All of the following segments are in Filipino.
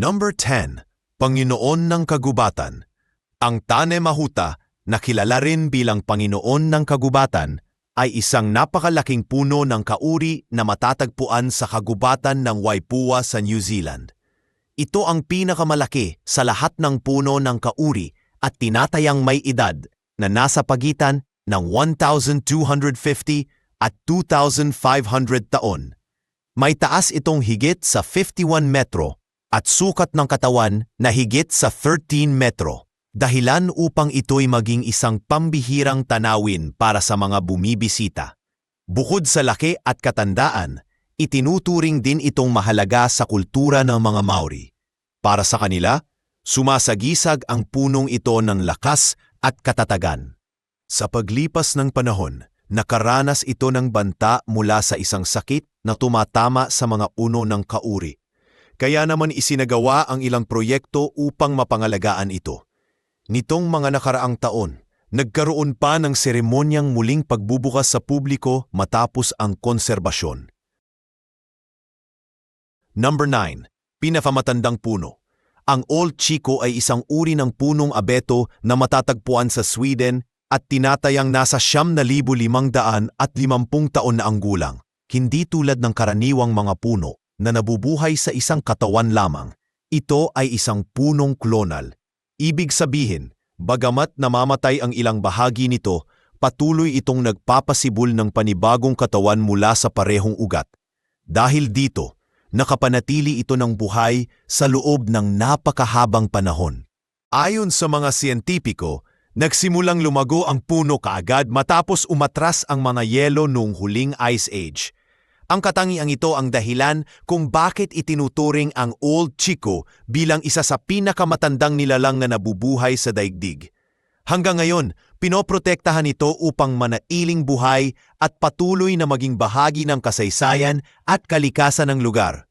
Number 10. Panginoon ng Kagubatan Ang Tane Mahuta, na kilala rin bilang Panginoon ng Kagubatan, ay isang napakalaking puno ng kauri na matatagpuan sa kagubatan ng Waipua sa New Zealand. Ito ang pinakamalaki sa lahat ng puno ng kauri at tinatayang may edad na nasa pagitan ng 1,250 at 2,500 taon. May taas itong higit sa 51 metro at sukat ng katawan na higit sa 13 metro. Dahilan upang ito'y maging isang pambihirang tanawin para sa mga bumibisita. Bukod sa laki at katandaan, itinuturing din itong mahalaga sa kultura ng mga Maori. Para sa kanila, sumasagisag ang punong ito ng lakas at katatagan. Sa paglipas ng panahon, nakaranas ito ng banta mula sa isang sakit na tumatama sa mga uno ng kauri. Kaya naman isinagawa ang ilang proyekto upang mapangalagaan ito. Nitong mga nakaraang taon, nagkaroon pa ng seremonyang muling pagbubukas sa publiko matapos ang konserbasyon. Number 9. Pinafamatandang puno. Ang Old Chico ay isang uri ng punong abeto na matatagpuan sa Sweden at tinatayang nasa siyam na libo limang daan at limampung taon na ang gulang. Hindi tulad ng karaniwang mga puno na nabubuhay sa isang katawan lamang. Ito ay isang punong klonal Ibig sabihin, bagamat namamatay ang ilang bahagi nito, patuloy itong nagpapasibol ng panibagong katawan mula sa parehong ugat. Dahil dito, nakapanatili ito ng buhay sa loob ng napakahabang panahon. Ayon sa mga siyentipiko, nagsimulang lumago ang puno kaagad matapos umatras ang mga yelo noong huling Ice Age – ang katangiang ito ang dahilan kung bakit itinuturing ang Old Chico bilang isa sa pinakamatandang nilalang na nabubuhay sa daigdig. Hanggang ngayon, pinoprotektahan ito upang manailing buhay at patuloy na maging bahagi ng kasaysayan at kalikasan ng lugar.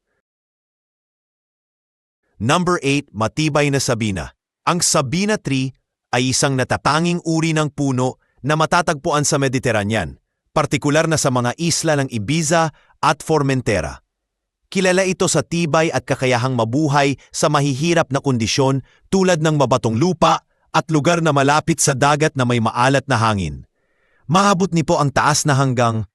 Number 8, Matibay na Sabina. Ang Sabina tree ay isang natatanging uri ng puno na matatagpuan sa Mediterranean, partikular na sa mga isla ng Ibiza at Formentera. Kilala ito sa tibay at kakayahang mabuhay sa mahihirap na kondisyon tulad ng mabatong lupa at lugar na malapit sa dagat na may maalat na hangin. Maabot ni po ang taas na hanggang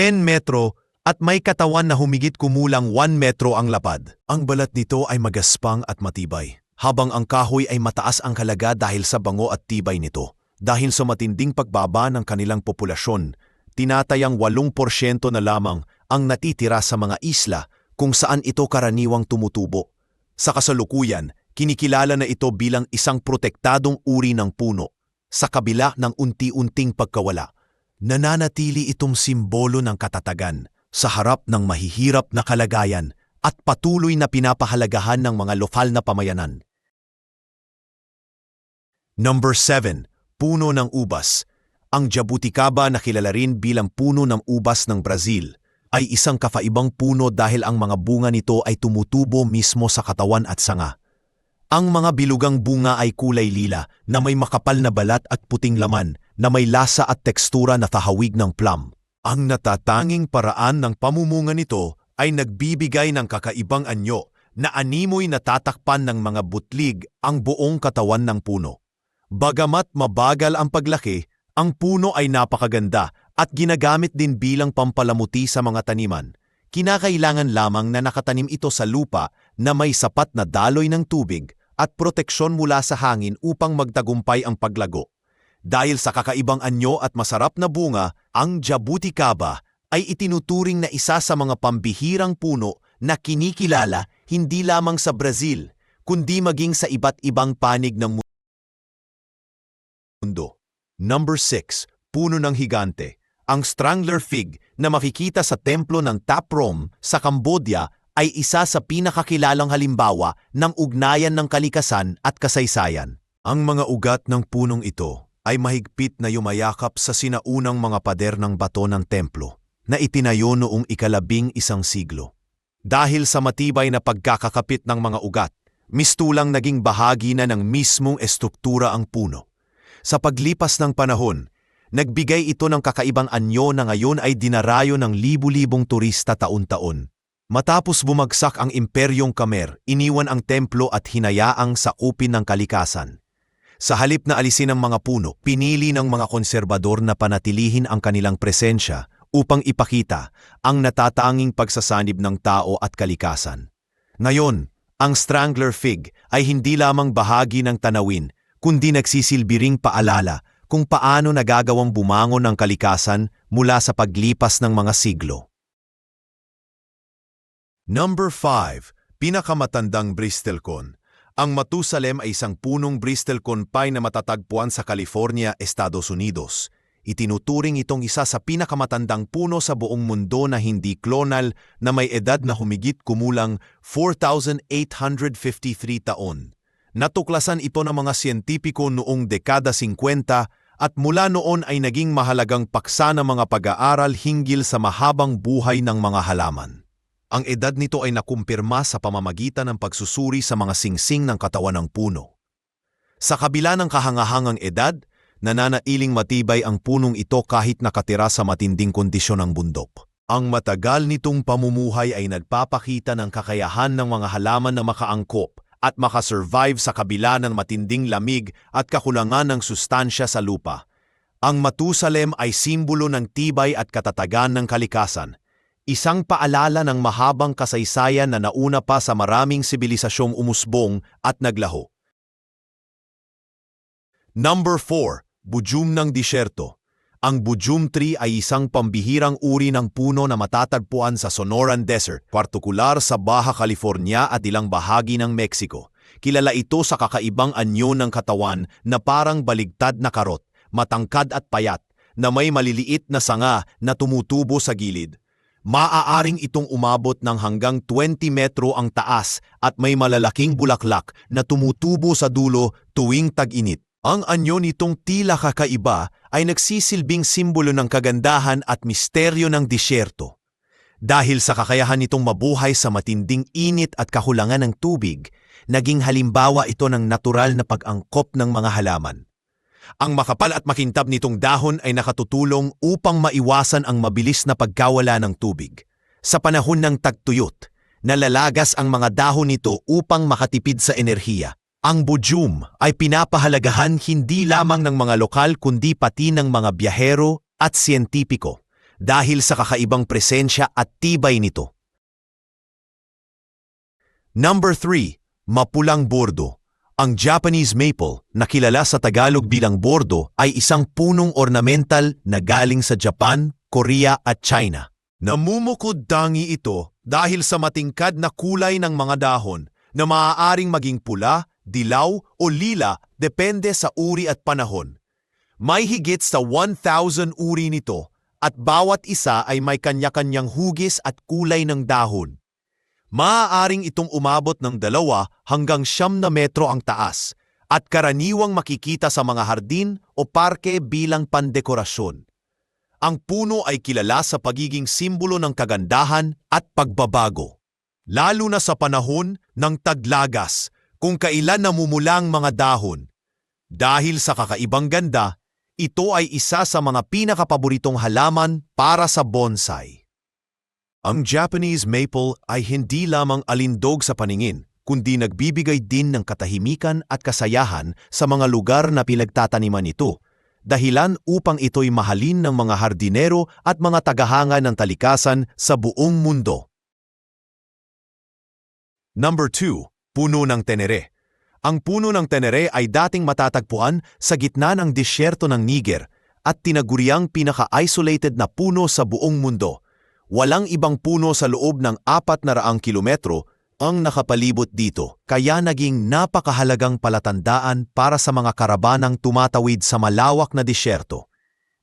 10 metro at may katawan na humigit kumulang 1 metro ang lapad. Ang balat nito ay magaspang at matibay, habang ang kahoy ay mataas ang halaga dahil sa bango at tibay nito. Dahil sa matinding pagbaba ng kanilang populasyon, tinatayang 8% na lamang ang natitira sa mga isla kung saan ito karaniwang tumutubo. Sa kasalukuyan, kinikilala na ito bilang isang protektadong uri ng puno. Sa kabila ng unti-unting pagkawala, nananatili itong simbolo ng katatagan sa harap ng mahihirap na kalagayan at patuloy na pinapahalagahan ng mga lokal na pamayanan. Number 7. Puno ng ubas. Ang jabuticaba na kilala rin bilang puno ng ubas ng Brazil ay isang kafaibang puno dahil ang mga bunga nito ay tumutubo mismo sa katawan at sanga. Ang mga bilugang bunga ay kulay lila na may makapal na balat at puting laman na may lasa at tekstura na tahawig ng plum. Ang natatanging paraan ng pamumunga nito ay nagbibigay ng kakaibang anyo na animoy natatakpan ng mga butlig ang buong katawan ng puno. Bagamat mabagal ang paglaki, ang puno ay napakaganda at ginagamit din bilang pampalamuti sa mga taniman. Kinakailangan lamang na nakatanim ito sa lupa na may sapat na daloy ng tubig at proteksyon mula sa hangin upang magtagumpay ang paglago. Dahil sa kakaibang anyo at masarap na bunga, ang jabuticaba ay itinuturing na isa sa mga pambihirang puno na kinikilala hindi lamang sa Brazil, kundi maging sa iba't ibang panig ng mundo. Number 6. Puno ng Higante ang strangler fig na makikita sa templo ng Taprom sa Cambodia ay isa sa pinakakilalang halimbawa ng ugnayan ng kalikasan at kasaysayan. Ang mga ugat ng punong ito ay mahigpit na yumayakap sa sinaunang mga pader ng bato ng templo na itinayo noong ikalabing isang siglo. Dahil sa matibay na pagkakakapit ng mga ugat, mistulang naging bahagi na ng mismong estruktura ang puno. Sa paglipas ng panahon, Nagbigay ito ng kakaibang anyo na ngayon ay dinarayo ng libu-libong turista taon-taon. Matapos bumagsak ang imperyong Khmer, iniwan ang templo at hinayaang sakupin ng kalikasan. Sa halip na alisin ang mga puno, pinili ng mga konserbador na panatilihin ang kanilang presensya upang ipakita ang natatanging pagsasanib ng tao at kalikasan. Ngayon, ang strangler fig ay hindi lamang bahagi ng tanawin, kundi nagsisilbi ring paalala kung paano nagagawang bumangon ang kalikasan mula sa paglipas ng mga siglo. Number 5. Pinakamatandang Bristlecone. Ang Matusalem ay isang punong Bristlecone pine na matatagpuan sa California, Estados Unidos. Itinuturing itong isa sa pinakamatandang puno sa buong mundo na hindi clonal na may edad na humigit kumulang 4,853 taon. Natuklasan ito ng mga siyentipiko noong dekada 50 at mula noon ay naging mahalagang paksa ng mga pag-aaral hinggil sa mahabang buhay ng mga halaman. Ang edad nito ay nakumpirma sa pamamagitan ng pagsusuri sa mga singsing ng katawan ng puno. Sa kabila ng kahangahangang edad, nananailing matibay ang punong ito kahit nakatira sa matinding kondisyon ng bundok. Ang matagal nitong pamumuhay ay nagpapakita ng kakayahan ng mga halaman na makaangkop at makasurvive sa kabila ng matinding lamig at kakulangan ng sustansya sa lupa. Ang Matusalem ay simbolo ng tibay at katatagan ng kalikasan, isang paalala ng mahabang kasaysayan na nauna pa sa maraming sibilisasyong umusbong at naglaho. Number 4. Bujum ng disyerto. Ang bujum tree ay isang pambihirang uri ng puno na matatagpuan sa Sonoran Desert, partikular sa Baja California at ilang bahagi ng Mexico. Kilala ito sa kakaibang anyo ng katawan na parang baligtad na karot, matangkad at payat, na may maliliit na sanga na tumutubo sa gilid. Maaaring itong umabot ng hanggang 20 metro ang taas at may malalaking bulaklak na tumutubo sa dulo tuwing tag-init. Ang anyo nitong tila kakaiba ay nagsisilbing simbolo ng kagandahan at misteryo ng disyerto. Dahil sa kakayahan nitong mabuhay sa matinding init at kahulangan ng tubig, naging halimbawa ito ng natural na pag-angkop ng mga halaman. Ang makapal at makintab nitong dahon ay nakatutulong upang maiwasan ang mabilis na pagkawala ng tubig. Sa panahon ng tagtuyot, nalalagas ang mga dahon nito upang makatipid sa enerhiya. Ang bujum ay pinapahalagahan hindi lamang ng mga lokal kundi pati ng mga biyahero at siyentipiko dahil sa kakaibang presensya at tibay nito. Number 3. Mapulang Bordo ang Japanese maple, na kilala sa Tagalog bilang bordo, ay isang punong ornamental na galing sa Japan, Korea at China. Namumukod dangi ito dahil sa matingkad na kulay ng mga dahon na maaaring maging pula, dilaw o lila depende sa uri at panahon. May higit sa 1,000 uri nito at bawat isa ay may kanya-kanyang hugis at kulay ng dahon. Maaaring itong umabot ng dalawa hanggang siyam na metro ang taas at karaniwang makikita sa mga hardin o parke bilang pandekorasyon. Ang puno ay kilala sa pagiging simbolo ng kagandahan at pagbabago, lalo na sa panahon ng taglagas kung kailan namumulang mga dahon. Dahil sa kakaibang ganda, ito ay isa sa mga pinakapaboritong halaman para sa bonsai. Ang Japanese maple ay hindi lamang alindog sa paningin, kundi nagbibigay din ng katahimikan at kasayahan sa mga lugar na pinagtataniman ito, dahilan upang ito'y mahalin ng mga hardinero at mga tagahanga ng talikasan sa buong mundo. Number 2. Puno ng Tenere Ang puno ng Tenere ay dating matatagpuan sa gitna ng disyerto ng Niger at tinaguriang pinaka-isolated na puno sa buong mundo – Walang ibang puno sa loob ng apat na raang kilometro ang nakapalibot dito, kaya naging napakahalagang palatandaan para sa mga karabanang tumatawid sa malawak na disyerto.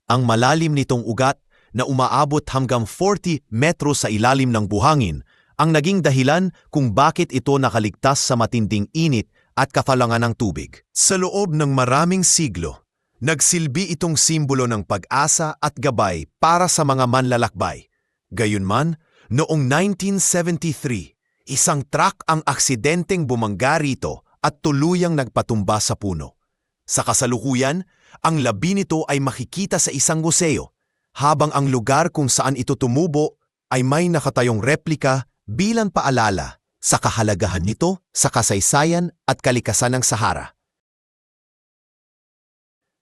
Ang malalim nitong ugat na umaabot hanggang 40 metro sa ilalim ng buhangin ang naging dahilan kung bakit ito nakaligtas sa matinding init at kafalangan ng tubig. Sa loob ng maraming siglo, nagsilbi itong simbolo ng pag-asa at gabay para sa mga manlalakbay Gayunman, noong 1973, isang truck ang aksidenteng bumangga rito at tuluyang nagpatumba sa puno. Sa kasalukuyan, ang labi nito ay makikita sa isang museo, habang ang lugar kung saan ito tumubo ay may nakatayong replika bilang paalala sa kahalagahan nito sa kasaysayan at kalikasan ng Sahara.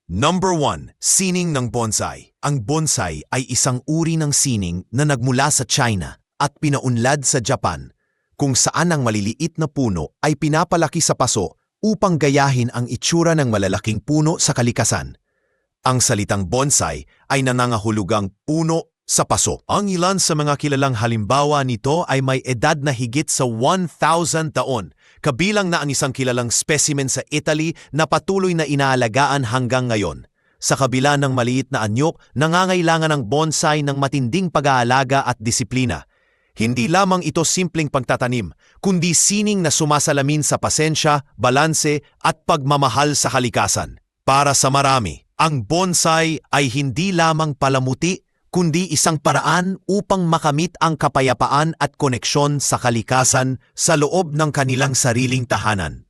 Number 1. Sining ng bonsai. Ang bonsai ay isang uri ng sining na nagmula sa China at pinaunlad sa Japan, kung saan ang maliliit na puno ay pinapalaki sa paso upang gayahin ang itsura ng malalaking puno sa kalikasan. Ang salitang bonsai ay nanangahulugang puno sa paso. Ang ilan sa mga kilalang halimbawa nito ay may edad na higit sa 1,000 taon, kabilang na ang isang kilalang specimen sa Italy na patuloy na inaalagaan hanggang ngayon. Sa kabila ng maliit na anyok, nangangailangan ng bonsai ng matinding pag-aalaga at disiplina. Hindi lamang ito simpleng pagtatanim, kundi sining na sumasalamin sa pasensya, balanse at pagmamahal sa kalikasan. Para sa marami, ang bonsai ay hindi lamang palamuti, kundi isang paraan upang makamit ang kapayapaan at koneksyon sa kalikasan sa loob ng kanilang sariling tahanan.